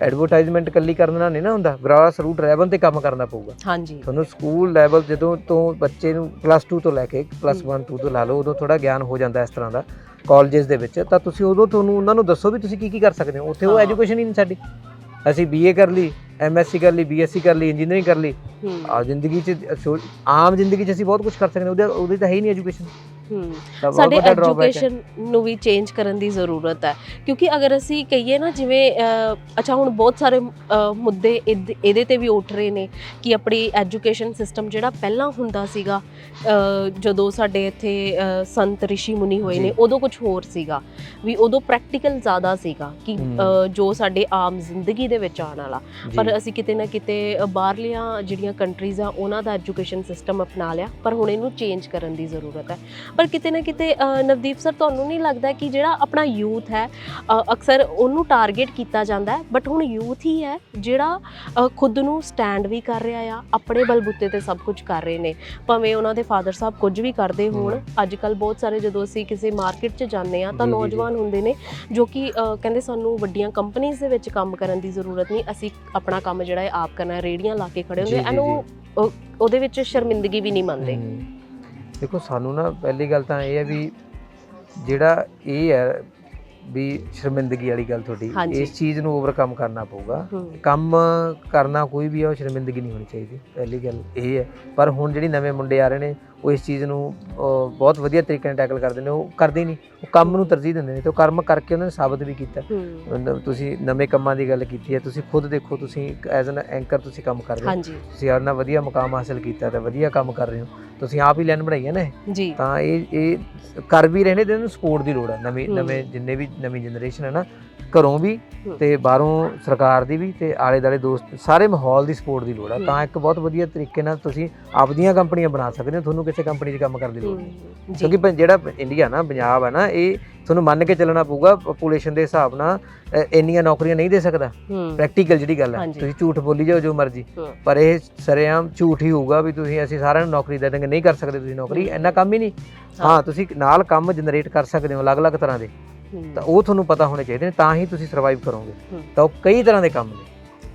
ਐਡਵਰਟਾਈਜ਼ਮੈਂਟ ਕੱਲੀ ਕਰਨ ਨਾਲ ਨਹੀਂ ਨਾ ਹੁੰਦਾ। ਗ੍ਰਾਸ ਰੂਟ ਲੈਵਲ ਤੇ ਕੰਮ ਕਰਨਾ ਪਊਗਾ। ਹਾਂਜੀ। ਤੁਹਾਨੂੰ ਸਕੂਲ ਲੈਵਲ ਜਦੋਂ ਤੋਂ ਬੱਚੇ ਨੂੰ ਪਲੱਸ 2 ਤੋਂ ਲੈ ਕੇ ਪਲੱਸ 1 2 ਤੋਂ ਲਾ ਲਓ ਉਦੋਂ ਥੋੜਾ ਗਿਆਨ ਹੋ ਜਾਂਦਾ ਇਸ ਤਰ੍ਹਾਂ ਦਾ। ਕਾਲਜਸ ਦੇ ਵਿੱਚ ਤਾਂ ਤੁਸੀਂ ਉਦੋਂ ਤੁਹਾਨੂੰ ਉਹਨਾਂ ਨੂੰ ਦੱਸੋ ਵੀ ਤੁਸੀਂ ਕੀ ਕੀ ਕਰ ਸਕਦੇ ਹੋ। ਉੱਥੇ ਉਹ। ਐਜੂਕੇਸ਼ਨ ਹੀ ਨਹੀਂ ਸਾਡੀ। ਅਸੀਂ ਬੀਏ ਕਰ ਲਈ ਐਮਐਸਸੀ ਕਰ ਲਈ ਬੀਐਸਸੀ ਕਰ ਲਈ ਇੰਜੀਨੀਅਰਿੰਗ ਕਰ ਲਈ। ਆ ਜ਼ਿੰਦਗੀ 'ਚ ਸੋ- ਆਮ ਜ਼ਿੰਦਗੀ 'ਚ ਅਸੀਂ ਬਹੁਤ ਕੁਝ ਕਰ ਸਕਦੇ ਹਾਂ ਉਹਦੇ ਉਹਦੀ ਤਾਂ ਹੈ ਹੀ ਨਹੀਂ ਐਜੂਕੇਸ਼ਨ ਹੂੰ। ਤਾਂ ਬਹੁਤ ਸਾਡੇ ਵੱਡਾ drawback ਹੈ। ਐਜੂਕੇਸ਼ਨ ਨੂੰ ਵੀ ਚੇਂਜ ਕਰਨ ਦੀ ਜ਼ਰੂਰਤ ਹੈ। ਕਿਉਂਕਿ ਅਗਰ ਅਸੀਂ ਕਹੀਏ ਨਾ ਜਿਵੇਂ ਅਹ, ਅੱਛਾ ਹੁਣ ਬਹੁਤ ਸਾਰੇ ਅਹ, ਮੁੱਦੇ ਇਹਦ- ਇਹਦੇ ਤੇ ਵੀ ਉੱਠ ਰਹੇ ਨੇ ਕਿ ਆਪਣੀ ਐਜੂਕੇਸ਼ਨ ਸਿਸਟਮ ਜਿਹੜਾ ਪਹਿਲਾਂ ਹੁੰਦਾ ਸੀਗਾ ਅਹ, ਜਦੋਂ ਸਾਡੇ ਇੱਥੇ ਅਹ, ਸੰਤ ਰਿਸ਼ੀ ਮੁਨੀ ਹੋਏ ਜੀ। ਨੇ ਉਦੋਂ ਕੁਝ ਹੋਰ ਸੀਗਾ। ਵੀ ਉਦੋਂ ਪ੍ਰੈਕਟੀਕਲ ਜ਼ਿਆਦਾ ਸੀਗਾ ਕਿ ਹਮ। ਅਹ, ਜੋ ਸਾਡੇ ਆਮ ਜ਼ਿੰਦਗੀ ਦੇ ਵਿੱਚ ਆਉਣ ਵਾਲਾ। ਜੀ। ਪਰ ਅਸੀਂ ਕਿਤੇ ਨਾ ਕਿਤੇ ਅ, ਬਾਹਰਲੀਆਂ ਜਿਹੜੀਆਂ ਕੰਟਰੀਜ਼ ਆ ਉਹਨਾਂ ਦਾ ਐਜੂਕੇਸ਼ਨ ਸਿਸਟਮ ਅਪਣਾ ਲਿਆ। ਪਰ ਹੁਣ ਇਹਨੂੰ ਚੇਂਜ ਕਰਨ ਦੀ ਜ਼ਰੂਰਤ ਹੈ। ਪਰ ਕਿਤੇ ਨਾ ਕਿਤੇ ਨਵਦੀਪ ਸਰ ਤੁਹਾਨੂੰ ਨਹੀਂ ਲੱਗਦਾ ਕਿ ਜਿਹੜਾ ਆਪਣਾ ਯੂਥ ਹੈ ਅਕਸਰ ਉਹਨੂੰ ਟਾਰਗੇਟ ਕੀਤਾ ਜਾਂਦਾ ਹੈ? ਬਟ ਹੁਣ ਯੂਥ ਹੀ ਹੈ ਜਿਹੜਾ ਖੁਦ ਨੂੰ ਸਟੈਂਡ ਵੀ ਕਰ ਰਿਹਾ ਆ ਆਪਣੇ ਬਲਬੂਤੇ ਤੇ ਸਭ ਕੁਝ ਕਰ ਰਹੇ ਨੇ। ਭਾਵੇਂ ਉਹਨਾਂ ਦੇ ਫਾਦਰ ਸਾਹਿਬ ਕੁਝ ਵੀ ਕਰਦੇ ਹੋਣ ਅੱਜ ਕੱਲ ਬਹੁਤ ਸਾਰੇ ਜਦੋਂ ਅਸੀਂ ਕਿਸੇ ਮਾਰਕੀਟ 'ਚ ਜਾਂਦੇ ਆ ਤਾਂ। ਨੌਜਵਾਨ ਹੁੰਦੇ ਨੇ ਜੋ ਕਿ ਕਹਿੰਦੇ ਸਾਨੂੰ ਵੱਡੀਆਂ ਕੰਪਨੀਆਂ ਦੇ ਵਿੱਚ ਕੰਮ ਕਰਨ ਦੀ ਜ਼ਰੂਰਤ ਨਹੀਂ ਅਸੀਂ ਆਪਣਾ ਕੰਮ ਜਿਹੜਾ ਹੈ ਆਪ ਕਰਨਾ ਰੇੜੀਆਂ ਲਾ ਕੇ ਖੜੇ ਹੁੰਦੇ ਇਹਨੂੰ ਉਹ- ਉਹਦੇ ਵਿੱਚ ਸ਼ਰਮਿੰਦਗੀ ਵੀ ਨਹੀਂ ਮੰਨਦੇ। ਦੇਖੋ ਸਾਨੂੰ ਨਾ ਪਹਿਲੀ ਗੱਲ ਤਾਂ ਇਹ ਹੈ ਵੀ ਜਿਹੜਾ ਇਹ ਹੈ ਵੀ ਸ਼ਰਮਿੰਦਗੀ ਵਾਲੀ ਗੱਲ ਤੁਹਾਡੀ। ਇਸ ਚੀਜ਼ ਨੂੰ ਓਵਰਕਮ ਕਰਨਾ ਪਊਗਾ। ਕੰਮ ਕਰਨਾ ਕੋਈ ਵੀ ਹੈ ਉਹ ਸ਼ਰਮਿੰਦਗੀ ਨਹੀਂ ਹੋਣੀ ਚਾਹੀਦੀ। ਪਹਿਲੀ ਗੱਲ ਇਹ ਹੈ। ਪਰ ਹੁਣ ਜਿਹੜੀ ਨਵੇਂ ਮੁੰਡੇ ਆ ਰਹੇ ਨੇ ਉਹ ਇਸ ਚੀਜ਼ ਨੂੰ ਬਹੁਤ ਵਧੀਆ ਤਰੀਕੇ ਨਾਲ ਟੈਕਲ ਕਰਦੇ ਨੇ। ਉਹ ਕਰਦੇ ਨਹੀਂ। ਉਹ ਕੰਮ ਨੂੰ ਤਰਜੀਹ ਦਿੰਦੇ ਨੇ ਤੇ ਉਹ ਕਰਮ ਕਰਕੇ ਉਹਨਾਂ ਨੇ ਸਾਬਤ ਵੀ ਕੀਤਾ। ਤੁਸੀਂ ਨਵੇਂ ਕੰਮਾਂ ਦੀ ਗੱਲ ਕੀਤੀ ਹੈ ਤੁਸੀਂ ਖੁਦ ਦੇਖੋ ਤੁਸੀਂ ਐਜ਼ ਐਨ ਐਂਕਰ ਤੁਸੀਂ ਕੰਮ ਕਰ ਰਹੇ ਹੋ। ਤੁਸੀਂ ਆਪਣਾ ਵਧੀਆ ਮੁਕਾਮ ਹਾਸਲ ਕੀਤਾ ਤੇ ਵਧੀਆ ਕੰਮ ਕਰ ਰਹੇ ਹੋ। ਤੁਸੀਂ ਆਪ ਹੀ ਲਾਈਨ ਬਣਾਈ ਹੈ ਨਾ। ਜੀ ਤਾਂ ਇਹ ਇਹ ਕਰ ਵੀ ਰਹੇ ਨੇ ਤੇ ਇਹਨੂੰ ਸਪੋਰਟ ਦੀ ਲੋੜ ਹੈ ਨਵੀਂ। ਨਵੇਂ ਜਿੰਨੇ ਵੀ ਨਵੀਂ ਜਨਰੇਸ਼ਨ ਹੈ ਨਾ ਘਰੋਂ ਵੀ। ਤੇ ਬਾਹਰੋਂ ਸਰਕਾਰ ਦੀ ਵੀ ਤੇ ਆਲੇ ਦਾਲੇ ਦੋਸਤ ਸਾਰੇ ਮਾਹੌਲ ਦੀ ਸਪੋਰਟ ਦੀ ਲੋੜ ਹੈ। ਤਾਂ ਇੱਕ ਬਹੁਤ ਵਧੀਆ ਤਰੀਕੇ ਨਾਲ ਤੁਸੀਂ ਆਪਦੀਆਂ ਕੰਪਨੀਆਂ ਬਣਾ ਸਕਦੇ ਹੋ ਤੁਹਾਨੂੰ ਕਿਸੇ ਕੰਪਨੀ 'ਚ ਕੰਮ ਕਰਨ ਦੀ ਲੋੜ ਨਹੀਂ ਕਿਉਂਕਿ ਜਿਹੜਾ ਇੰਡੀਆ ਨਾ ਪੰਜਾਬ ਹੈ ਨਾ ਇਹ ਤੁਹਾਨੂੰ ਮੰਨ ਕੇ ਚੱਲਣਾ ਪਊਗਾ ਪੋਪੂਲੇਸ਼ਨ ਦੇ ਹਿਸਾਬ ਨਾਲ ਅ, ਇੰਨੀਆਂ ਨੌਕਰੀਆਂ ਨਹੀਂ ਦੇ ਸਕਦਾ। ਹੂੰ। ਪ੍ਰੈਕਟੀਕਲ ਜਿਹੜੀ ਗੱਲ ਹੈ ਹਾਂਜੀ। ਤੁਸੀਂ ਝੂਠ ਬੋਲੀ ਜਾਓ ਜੋ ਮਰਜ਼ੀ। ਹੂੰ। ਪਰ ਇਹ ਸਰੇਆਮ ਝੂਠ ਹੀ ਹੋਊਗਾ ਵੀ ਤੁਸੀਂ ਅਸੀਂ ਸਾਰਿਆਂ ਨੂੰ ਨੌਕਰੀ ਦੇ ਦਾਂਗੇ ਨਹੀਂ ਕਰ ਸਕਦੇ ਤੁਸੀਂ ਨੌਕਰੀ। ਇੰਨਾ ਕੰਮ ਹੀ ਨਹੀਂ। ਹਾਂ। ਤੁਸੀਂ ਨਾਲ ਕੰਮ ਜਨਰੇਟ ਕਰ ਸਕਦੇ ਹੋ ਅਲੱਗ-ਅਲੱਗ ਤਰ੍ਹਾਂ ਦੇ। ਹੂੰ, ਤਾਂ ਉਹ ਤੁਹਾਨੂੰ ਪਤਾ ਹੋਣੇ ਚਾਹੀਦੇ ਨੇ ਤਾਂ ਹੀ ਤੁਸੀਂ ਸਰਵਾਈਵ ਕਰੋਗੇ। ਹੂੰ। ਤਾਂ ਉਹ ਕਈ ਤਰ੍ਹਾਂ ਦੇ ਕੰਮ ਨੇ।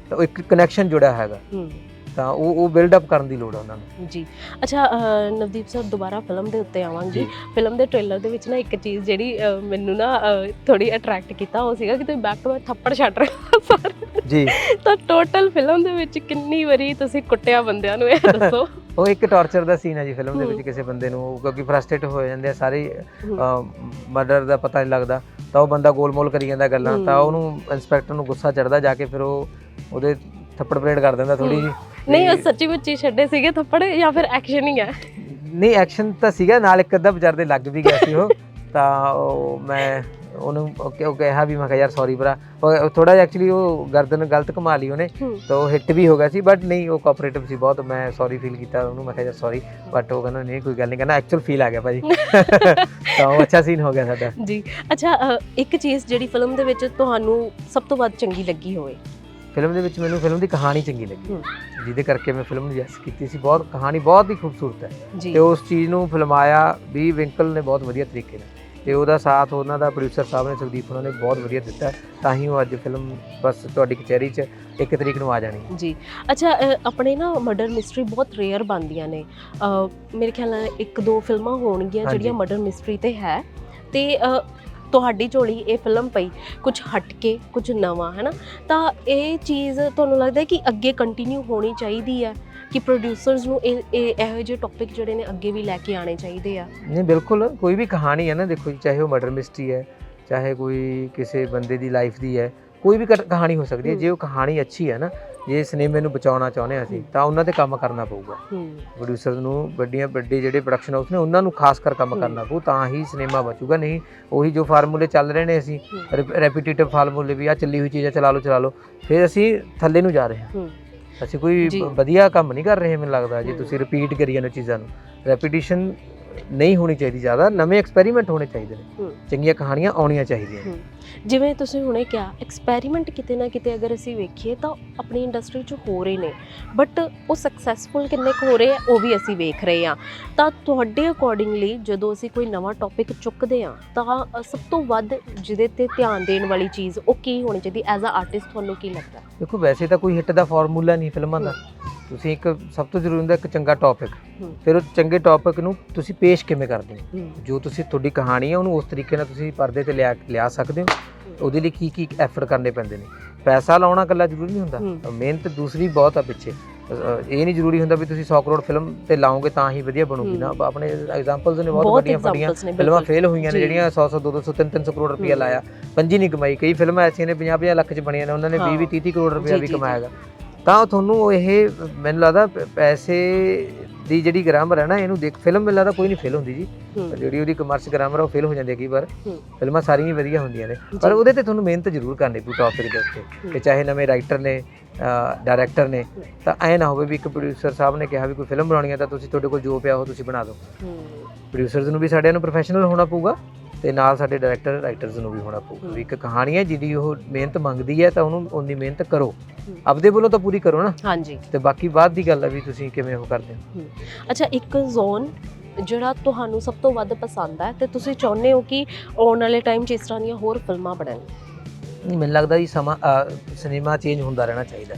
ਤਾਂ ਉਹ ਇੱਕ ਕਨੈਕਸ਼ਨ ਜੁੜਿਆ ਹੈਗਾ। ਹੂੰ। ਤਾਂ ਉਹ ਉਹ ਬਿਲਡ ਅਪ ਕਰਨ ਦੀ ਲੋੜ ਹੈ ਉਹਨਾਂ ਨੂੰ। ਜੀ। ਅੱਛਾ ਨਵਦੀਪ ਸਰ ਦੁਬਾਰਾ ਫਿਲਮ ਦੇ ਉੱਤੇ ਆਵਾਂਗੀ। ਜੀ। ਫਿਲਮ ਦੇ ਟ੍ਰੇਲਰ ਦੇ ਵਿੱਚ ਨਾ ਇੱਕ ਚੀਜ਼ ਜਿਹੜੀ ਮੈਨੂੰ ਨਾ ਥੋੜੀ ਅਟਰੈਕਟ ਕੀਤਾ ਉਹ ਸੀਗਾ ਕਿ ਤੁਸੀਂ ਬੈਕ ਟੂ ਬੈਕ ਥੱਪੜ ਛੱਡ ਰਹੇ ਹੋ ਸਾਰੇ। ਜੀ। ਤਾਂ ਟੋਟਲ ਫਿਲਮ ਦੇ ਵਿੱਚ ਕਿੰਨੀ ਵਾਰੀ ਤੁਸੀਂ ਕੁੱਟਿਆ ਬੰਦਿਆਂ ਨੂੰ ਇਹ ਦੱਸੋ। ਉਹ ਇੱਕ ਟਾਰਚਰ ਦਾ ਸੀਨ ਹੈ ਜੀ ਫਿਲਮ ਦੇ ਵਿੱਚ ਹੂੰ। ਕਿਸੇ ਬੰਦੇ ਨੂੰ ਉਹ ਕਿਉਂਕਿ ਫਰਸਟ੍ਰੇਟ ਹੋ ਜਾਂਦੇ ਆ ਸਾਰੇ ਮਰਡਰ ਦਾ ਪਤਾ ਨਹੀਂ ਲੱਗਦਾ। ਤਾਂ ਉਹ ਬੰਦਾ ਗੋਲਮੋਲ ਕਰੀ ਜਾਂਦਾ ਗੱਲਾਂ ਤਾਂ ਹੂੰ। ਉਹਨੂੰ ਇੰਸਪੈਕਟਰ ਨੂੰ ਗੁੱਸਾ ਚੜਦਾ ਜਾ ਕੇ ਫਿਰ ਉਹ ਉਹਦੇ ਥੱਪੜ ਪਰੇਡ ਕਰ ਦਿੰਦਾ ਥੋੜੀ ਜੀ ਨਹੀਂ ਉਹ ਸੱਚੀ ਮੁੱਚੀ ਛੱਡੇ ਸੀਗੇ ਥੱਪੜ ਜਾਂ ਫਿਰ ਐਕਸ਼ਨ ਹੀ ਹੈ ਨਹੀਂ ਐਕਸ਼ਨ ਤਾਂ ਸੀਗਾ ਨਾਲ ਇੱਕ ਅੱਧਾ ਵਿਚਾਰ ਦੇ ਲੱਗ ਵੀ ਗਿਆ ਸੀ ਉਹ। ਤਾਂ ਉਹ ਮੈਂ ਉਹਨੂੰ ਉਹ ਕਿ- ਉਹ ਕਿਹਾ ਵੀ ਮੈਂ ਕਿਹਾ ਯਾਰ ਸੌਰੀ ਭਰਾ। ਥੋੜਾ ਜਿਹਾ ਐਕਚੁਅਲੀ ਉਹ ਗਰਦਨ ਗਲਤ ਘੁਮਾ ਲਈ ਉਹਨੇ ਤਾਂ ਉਹ ਹਿੱਟ ਵੀ ਹੋ ਗਿਆ ਸੀ ਬਟ ਨਹੀਂ ਉਹ ਕੋਆਪਰੇਟਿਵ ਸੀ ਬਹੁਤ। ਮੈਂ ਸੌਰੀ ਫੀਲ ਕੀਤਾ ਉਹਨੂੰ ਮੈਂ ਕਿਹਾ ਯਾਰ ਸੌਰੀ ਬਟ ਉਹ ਕਹਿੰਦਾ ਨਹੀਂ ਕੋਈ ਗੱਲ ਨਹੀਂ। ਕਹਿੰਦਾ ਐਕਚੁਅਲ ਫੀਲ ਆ ਗਿਆ ਭਾਜੀ। ਤਾਂ ਉਹ ਅੱਛਾ ਸੀਨ ਹੋ ਗਿਆ ਸਾਡਾ। ਜੀ। ਅੱਛਾ ਇੱਕ ਚੀਜ਼ ਜਿਹੜੀ ਫਿਲਮ ਦੇ ਵਿੱਚ ਤੁਹਾਨੂੰ ਸਭ ਤੋਂ ਵੱਧ ਚੰਗੀ ਲੱਗੀ ਹੋਵੇ? ਫਿਲਮ ਦੇ ਵਿੱਚ ਮੈਨੂੰ ਫਿਲਮ ਦੀ ਕਹਾਣੀ ਚੰਗੀ ਲੱਗੀ। ਜਿਹਦੇ ਕਰਕੇ ਮੈਂ ਫਿਲਮ ਨੂੰ ਯੈਸ ਕੀਤੀ ਸੀ। ਬਹੁਤ ਕਹਾਣੀ ਬਹੁਤ ਹੀ ਖੂਬਸੂਰਤ ਹੈ। ਜੀ। ਤੇ ਉਸ ਚੀਜ਼ ਨੂੰ ਫਿਲਮਾਇਆ ਵੀ ਵਿੰਕਲ ਨੇ ਬਹੁਤ ਵਧੀਆ ਤਰੀਕੇ ਨਾਲ। ਤੇ ਉਹਦਾ ਸਾਥ ਉਹਨਾਂ ਦਾ ਪ੍ਰੋਡਿਊਸਰ ਸਾਹਿਬ ਨੇ ਸੁਖਦੀਪ ਉਹਨਾਂ ਨੇ ਬਹੁਤ ਵਧੀਆ ਦਿੱਤਾ। ਤਾਂ ਹੀ ਉਹ ਅੱਜ ਫਿਲਮ ਬਸ ਤੁਹਾਡੀ ਕਚਹਿਰੀ 'ਚ ਇੱਕ ਤਰੀਕ ਨੂੰ ਆ ਜਾਣੀ ਹੈ। ਜੀ। ਅੱਛਾ ਅ, ਆਪਣੇ ਨਾ ਮਰਡਰ ਮਿਸਟਰੀ ਬਹੁਤ ਰੇਅਰ ਬਣਦੀਆਂ ਨੇ। ਅ, ਮੇਰੇ ਖਿਆਲ ਨਾਲ ਇੱਕ ਦੋ ਫਿਲਮਾਂ ਹੋਣਗੀਆਂ ਹਾਂਜੀ। ਜਿਹੜੀਆਂ ਮਰਡਰ ਮਿਸਟਰੀ ਤੇ ਹੈ। ਤੇ ਅ, ਤੁਹਾਡੀ ਝੋਲੀ ਇਹ ਫਿਲਮ ਪਈ ਕੁਝ ਹਟ ਕੇ ਕੁਝ ਨਵਾਂ ਹੈ ਨਾ ਤਾਂ ਇਹ ਚੀਜ਼ ਤੁਹਾਨੂੰ ਲੱਗਦਾ ਹੈ ਕਿ ਅੱਗੇ ਕੰਟੀਨਿਊ ਹੋਣੀ ਚਾਹੀਦੀ ਹੈ? ਕਿ ਪ੍ਰੋਡਿਊਸਰਸ ਨੂੰ ਇਹ ਇਹ ਇਹੋ ਜਿਹੇ ਟੌਪਿਕ ਜਿਹੜੇ ਨੇ ਅੱਗੇ ਵੀ ਲੈ ਕੇ ਆਣੇ ਚਾਹੀਦੇ ਆ? ਨਹੀਂ ਬਿਲਕੁਲ ਕੋਈ ਵੀ ਕਹਾਣੀ ਹੈ ਨਾ ਦੇਖੋ ਜੀ ਚਾਹੇ ਉਹ ਮਰਡਰ ਮਿਸਟਰੀ ਹੈ ਚਾਹੇ ਕੋਈ ਕਿਸੇ ਬੰਦੇ ਦੀ ਲਾਈਫ ਦੀ ਹੈ ਕੋਈ ਵੀ ਕਹਾਣੀ ਹੋ ਸਕਦੀ ਹੂੰ। ਜੇ ਉਹ ਕਹਾਣੀ ਅੱਛੀ ਹੈ ਨਾ ਜੇ ਸਿਨੇਮੇ ਨੂੰ ਬਚਾਉਣਾ ਚਾਹੁੰਦੇ ਹਾਂ ਅਸੀਂ। ਤਾਂ ਉਹਨਾਂ ਤੇ ਕੰਮ ਕਰਨਾ ਪਊਗਾ ਹੂੰ ਪ੍ਰੋਡਿਊਸਰ ਨੂੰ ਵੱਡੀਆਂ ਵੱਡੇ ਜਿਹੜੇ ਪ੍ਰੋਡਕਸ਼ਨ ਹਾਊਸ ਨੇ ਉਹਨਾਂ ਨੂੰ ਖਾਸ ਕਰ ਕੰਮ। ਕਰਨਾ ਪਊ ਤਾਂ ਹੀ ਸਿਨੇਮਾ ਬਚੂਗਾ ਨਹੀਂ ਉਹੀ ਜੋ ਫਾਰਮੂਲੇ ਚੱਲ ਰਹੇ ਨੇ ਅਸੀਂ। ਰੈਪੀਟੀਟਿਵ ਫਾਰਮੂਲੇ ਵੀ ਆ ਚੱਲੀ ਹੋਈ ਚੀਜ਼ਾਂ ਚਲਾ ਲਓ ਚਲਾ ਲਓ ਫਿਰ ਅਸੀਂ ਥੱਲੇ ਨੂੰ ਜਾ ਰਹੇ ਹਾਂ ਅਸੀਂ ਕੋਈ ਵਧੀਆ ਕੰਮ ਨਹੀਂ ਕਰ ਰਹੇ ਮੈਨੂੰ ਲੱਗਦਾ ਜੇ। ਤੁਸੀਂ ਰਿਪੀਟ ਕਰੀ ਜਾਂਦੇ ਚੀਜ਼ਾਂ ਨੂੰ ਰੈਪੀਟੀਸ਼ਨ ਨਹੀਂ ਹੋਣੀ ਚਾਹੀਦੀ ਜ਼ਿਆਦਾ ਨਵੇਂ ਐਕਸਪੈਰੀਮੈਂਟ ਹੋਣੇ ਚਾਹੀਦੇ ਨੇ। ਚੰਗੀਆਂ ਕਹਾਣੀਆਂ ਆਉਣੀਆਂ ਚਾਹੀਦੀਆਂ। ਜਿਵੇਂ ਤੁਸੀਂ ਹੁਣੇ ਕਿਹਾ ਐਕਸਪੈਰੀਮੈਂਟ ਕਿਤੇ ਨਾ ਕਿਤੇ ਅਗਰ ਅਸੀਂ ਵੇਖੀਏ ਤਾਂ ਆਪਣੀ ਇੰਡਸਟਰੀ 'ਚ ਹੋ ਰਹੇ ਨੇ। ਬਟ ਉਹ ਸਕਸੈਸਫੁਲ ਕਿੰਨੇ ਕੁ ਹੋ ਰਹੇ ਆ ਉਹ ਵੀ ਅਸੀਂ ਵੇਖ ਰਹੇ ਆ। ਤਾਂ ਤੁਹਾਡੇ ਅਕੋਰਡਿੰਗਲੀ ਜਦੋਂ ਅਸੀਂ ਕੋਈ ਨਵਾਂ ਟੌਪਿਕ ਚੁੱਕਦੇ ਆ ਤਾਂ ਸਭ ਤੋਂ ਵੱਧ ਜਿਹਦੇ ਤੇ ਧਿਆਨ ਦੇਣ ਵਾਲੀ ਚੀਜ਼ ਉਹ ਕੀ ਹੋਣੀ ਚਾਹੀਦੀ? ਐਜ਼ ਅ ਆਰਟਿਸਟ ਤੁਹਾਨੂੰ ਕੀ ਲੱਗਦਾ? ਦੇਖੋ ਵੈਸੇ ਤਾਂ ਕੋਈ ਹਿੱਟ ਦਾ ਫਾਰਮੂਲਾ ਨਹੀਂ ਫਿਲਮਾਂ ਦਾ। ਤੁਸੀਂ ਇੱਕ ਸਭ ਤੋਂ ਜ਼ਰੂਰੀ ਹੁੰਦਾ ਇੱਕ ਚੰਗਾ ਟੌਪਿਕ। ਫਿਰ ਉਹ ਚੰਗੇ ਟੌਪਿਕ ਨੂੰ ਤੁਸੀਂ ਪੇਸ਼ ਕਿਵੇਂ ਕਰਦੇ ਹੋ? ਜੋ ਤੁਸੀਂ ਤੁਹਾਡੀ ਕਹਾਣੀ ਹੈ ਉਹਨੂੰ ਉਸ ਤਰੀਕੇ ਨਾਲ ਤੁਸੀਂ ਪਰਦੇ ਤੇ ਲਿਆ ਲਿਆ ਸਕਦੇ ਹੋ। ਉਹਦੇ ਲਈ ਕੀ ਕੀ ਐਫਰਟ ਕਰਨੇ ਪੈਂਦੇ ਨੇ? ਪੈਸਾ ਲਾਉਣਾ ਇਕੱਲਾ ਜ਼ਰੂਰੀ ਨਹੀਂ ਹੁੰਦਾ। ਮਿਹਨਤ ਦੂਸਰੀ ਬਹੁਤ ਆ ਪਿੱਛੇ। ਇਹ ਨਹੀਂ ਜ਼ਰੂਰੀ ਹੁੰਦਾ ਵੀ ਤੁਸੀਂ 100 ਕਰੋੜ ਫਿਲਮ ਤੇ ਲਾਓਗੇ ਤਾਂ ਹੀ ਵਧੀਆ ਬਣੂਗੀ ਨਾ। ਆਪਣੇ ਐਗਜ਼ਾਮਪਲਸ ਨੇ ਬਹੁਤ ਵੱਡੀਆਂ ਵੱਡੀਆਂ ਫਿਲਮਾਂ ਫੇਲ ਹੋਈਆਂ ਨੇ। ਜਿਹੜੀਆਂ 100 100 200 300 300 ਕਰੋੜ ਰੁਪਇਆ ਹੂੰ। ਲਾਇਆ। ਪੰਜੀ ਨਹੀਂ ਕਮਾਈ। ਕਈ ਫਿਲਮਾਂ ਐਸੀਆਂ ਨੇ 50 50 ਲੱਖ ਚ ਬਣੀਆਂ ਨੇ। ਉਹਨਾਂ ਨੇ ਹਾਂ। 20 20 30 ਕਰੋੜ ਜੀ, ਵੀ ਕਮਾਇਆਗਾ ਤਾਂ ਤੁਹਾਨੂੰ ਇਹ ਮੈਨੂੰ ਲੱਗਦਾ ਪ- ਪੈਸੇ ਦੀ ਜਿਹੜੀ ਗ੍ਰਾਮਰ ਹੈ ਨਾ ਇਹਨੂੰ ਦੇਖ ਫਿਲਮ ਮੈਨੂੰ ਲੱਗਦਾ ਕੋਈ ਨਹੀਂ ਫੇਲ ਹੁੰਦੀ ਜੀ। ਹੂੰ। ਜਿਹੜੀ ਉਹਦੀ ਕਮਰਸ਼ ਗ੍ਰਾਮਰ ਉਹ ਫੇਲ ਹੋ ਜਾਂਦੀ ਹੈ ਕਈ ਵਾਰ। ਹੂੰ। ਫਿਲਮਾਂ ਸਾਰੀਆਂ ਹੀ ਵਧੀਆ ਹੁੰਦੀਆਂ ਨੇ। ਪਰ। ਉਹਦੇ ਤੇ ਤੁਹਾਨੂੰ ਮਿਹਨਤ ਜ਼ਰੂਰ ਕਰਨੀ ਪਊ ਟੌਪਿਕ ਦੇ ਉੱਤੇ। ਕਿ ਚਾਹੇ ਨਵੇਂ ਰਾਈਟਰ ਨੇ ਡਾਇਰੈਕਟਰ ਨੇ ਤਾਂ ਐ ਨਾ ਹੋਵੇ ਵੀ ਇੱਕ ਪ੍ਰੋਡਿਊਸਰ ਸਾਹਿਬ ਨੇ ਕਿਹਾ ਵੀ ਕੋਈ ਫਿਲਮ ਬਣਾਉਣੀ ਹੈ ਤਾਂ ਤੁਸੀਂ ਤੁਹਾਡੇ ਕੋਲ ਜੋ ਪਿਆ ਉਹ ਤੁਸੀਂ ਬਣਾ ਦਿਓ। ਹੂੰ। ਪ੍ਰੋਡਿਊਸਰਸ ਨੂੰ ਵੀ ਸਾਡਿਆਂ ਨੂੰ ਪ੍ਰੋਫੈਸ਼ਨਲ ਹੋਣਾ ਪਊਗਾ। ਤੇ ਨਾਲ ਸਾਡੇ ਡਾਇਰੈਕਟਰ ਰਾਈਟਰਸ ਨੂੰ ਵੀ ਹੋਣਾ ਪਊਗਾ। ਵੀ ਇੱਕ ਕਹਾਣੀ ਹੈ ਜਿਹਦੀ ਉਹ ਮਿਹਨਤ ਮੰਗਦੀ ਹੈ ਤਾਂ ਉਹਨੂੰ ਉਨੀ ਮਿਹਨਤ ਕਰੋ। ਆਪਦੇ ਵੱਲੋਂ ਤਾਂ ਪੂਰੀ ਕਰੋ ਨਾ। ਹਾਂਜੀ। ਤੇ ਬਾਕੀ ਬਾਅਦ ਦੀ ਗੱਲ ਹੈ ਵੀ ਤੁਸੀਂ ਕਿਵੇਂ ਉਹ ਕਰਦੇ ਹੋ। ਅੱਛਾ ਇੱਕ ਜ਼ੋਨ ਜਿਹੜਾ ਤੁਹਾਨੂੰ ਸਭ ਤੋਂ ਵੱਧ ਪਸੰਦ ਹੈ ਤੇ ਤੁਸੀਂ ਚਾਹੁੰਦੇ ਹੋ ਕਿ ਆਉਣ ਵਾਲੇ ਟਾਈਮ 'ਚ ਇਸ ਤਰ੍ਹਾਂ ਦੀਆਂ ਹੋਰ ਫਿਲਮਾਂ ਬਣਨ? ਨਹੀਂ, ਮੈਨੂੰ ਲੱਗਦਾ ਜੀ ਸਮਾਂ ਸਿਨੇਮਾ ਚੇਂਜ ਹੁੰਦਾ ਰਹਿਣਾ ਚਾਹੀਦਾ।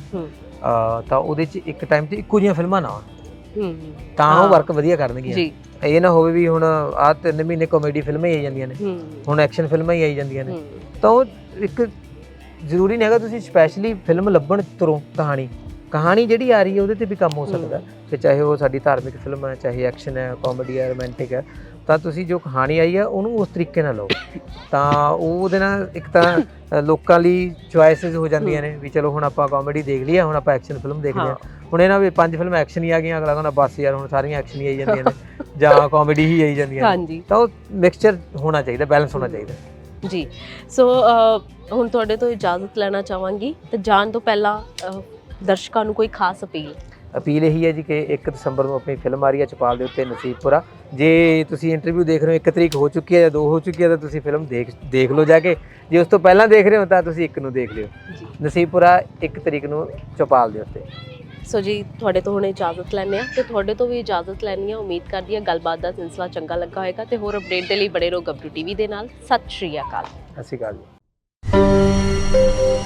ਤਾਂ ਉਹਦੇ 'ਚ ਇੱਕ ਟਾਈਮ ਤੇ ਇੱਕੋ ਜਿਹੀਆਂ ਫਿਲਮਾਂ ਨਾ ਆਉਣ। ਹੂੰ। ਤਾਂ ਉਹ। ਵਰਕ ਵਧੀਆ ਕਰਨਗੀਆਂ। ਜੀ। ਇਹ ਨਾ ਹੋਵੇ ਵੀ ਹੁਣ ਆਹ ਤਿੰਨ ਮਹੀਨੇ ਕਾਮੇਡੀ ਫਿਲਮਾਂ ਹੀ ਆਈ ਜਾਂਦੀਆਂ ਨੇ। ਹੁਣ ਐਕਸ਼ਨ ਫਿਲਮਾਂ ਹੀ ਆਈ ਜਾਂਦੀਆਂ ਨੇ। ਤਾਂ ਉਹ ਇੱਕ ਜ਼ਰੂਰੀ ਨਹੀਂ ਹੈਗਾ ਤੁਸੀਂ ਸਪੈਸ਼ਲੀ ਫਿਲਮ ਲੱਭਣ ਤੁਰੋ ਕਹਾਣੀ। ਕਹਾਣੀ ਜਿਹੜੀ ਆ ਰਹੀ ਹੈ ਉਹਦੇ ਤੇ ਵੀ ਕੰਮ ਹੋ ਸਕਦਾ। ਕਿ ਚਾਹੇ ਉਹ ਸਾਡੀ ਧਾਰਮਿਕ ਫਿਲਮ ਹੈ ਚਾਹੇ ਐਕਸ਼ਨ ਹੈ ਕਾਮੇਡੀ ਹੈ ਰੋਮਾਂਟਿਕ ਹੈ ਤਾਂ ਤੁਸੀਂ ਜੋ ਕਹਾਣੀ ਆਈ ਹੈ ਉਹਨੂੰ ਉਸ ਤਰੀਕੇ ਨਾਲ ਲਓ। ਤਾਂ ਉਹ ਉਹਦੇ ਨਾਲ ਇੱਕ ਤਾਂ ਲੋਕਾਂ ਲਈ ਚੁਆਇਸਸ ਹੋ ਜਾਂਦੀਆਂ ਨੇ ਵੀ ਚਲੋ ਹੁਣ ਆਪਾਂ ਕਾਮੇਡੀ ਦੇਖ ਲਈ ਹੈ ਹੁਣ ਆਪਾਂ ਐਕਸ਼ਨ ਫਿਲਮ ਦੇਖ ਲਈ ਹਾਂ। ਹੁਣ ਇਹਨਾਂ ਵੀ ਪੰਜ ਫਿਲਮਾਂ ਐਕਸ਼ਨ ਹੀ ਆ ਗਈਆਂ ਅਗਲਾ ਕਹਿੰਦਾ ਬਸ ਯਾਰ ਹੁਣ ਸਾਰੀਆਂ ਐਕਸ਼ਨ ਹੀ ਆਈ ਜਾਂਦੀਆਂ ਨੇ ਜਾਂ ਕਾਮੇਡੀ ਹੀ ਆਈ ਜਾਂਦੀਆਂ ਨੇ। ਹਾਂਜੀ। ਤਾਂ ਉਹ ਮਿਕਸਚਰ ਹੋਣਾ ਚਾਹੀਦਾ ਬੈਲੈਂਸ ਹੋਣਾ ਚਾਹੀਦਾ। ਜੀ। ਸੋ ਹੁਣ ਤੁਹਾਡੇ ਤੋਂ ਇਜਾਜ਼ਤ ਲੈਣਾ ਚਾਹਾਂਗੀ ਤੇ ਜਾਣ ਤੋਂ ਪਹਿਲਾਂ ਦਰਸ਼ਕਾਂ ਨੂੰ ਕੋਈ ਖਾਸ ਅਪੀਲ? ਅਪੀਲ ਇਹੀ ਹੈ ਜੀ ਕਿ 1 ਦਸੰਬਰ ਨੂੰ ਆਪਣੀ ਫਿਲਮ ਆ ਰਹੀ ਹੈ ਚਪਾਲ ਦੇ ਉੱਤੇ ਨਸੀਬਪੁਰਾ। ਜੇ ਤੁਸੀਂ ਇੰਟਰਵਿਊ ਦੇਖ ਰਹੇ ਹੋ 1 ਤਰੀਕ ਹੋ ਚੁੱਕੀ ਹੈ ਜਾਂ 2 ਹੋ ਚੁੱਕੀ ਹੈ ਤਾਂ ਤੁਸੀਂ ਫਿਲਮ ਦੇਖ ਦੇਖ ਲਓ ਜਾ ਕੇ। ਜੇ ਉਸ ਤੋਂ ਪਹਿਲਾਂ ਦੇਖ ਰਹੇ ਹੋ ਤਾਂ ਤੁਸੀਂ 1 ਨੂੰ ਦੇਖ ਲਿਓ। ਨਸੀਬਪੁਰਾ 1 ਤਰੀਕ ਨੂੰ ਚਪਾਲ ਦੇ ਉੱਤੇ। ਸੋ ਜੀ, ਤੁਹਾਡੇ ਤੋਂ ਹੁਣ ਇਜਾਜ਼ਤ ਲੈਂਦੇ ਆ ਤੇ ਤੁਹਾਡੇ ਤੋਂ ਵੀ ਇਜਾਜ਼ਤ ਲੈਣੀ ਆ ਉਮੀਦ ਕਰਦੀ ਆ ਗੱਲਬਾਤ ਦਾ ਸਿਲਸਿਲਾ ਚੰਗਾ ਲੱਗਾ ਹੋਵੇਗਾ ਤੇ ਹੋਰ ਅਪਡੇਟ ਦੇ ਲਈ ਬੜੇ ਰਹੋ ਗੱਬਰੂ ਟੀਵੀ ਦੇ ਨਾਲ। ਸਤਿ ਸ਼੍ਰੀ ਅਕਾਲ। ਸਤਿ ਸ਼੍ਰੀ ਅਕਾਲ ਜੀ।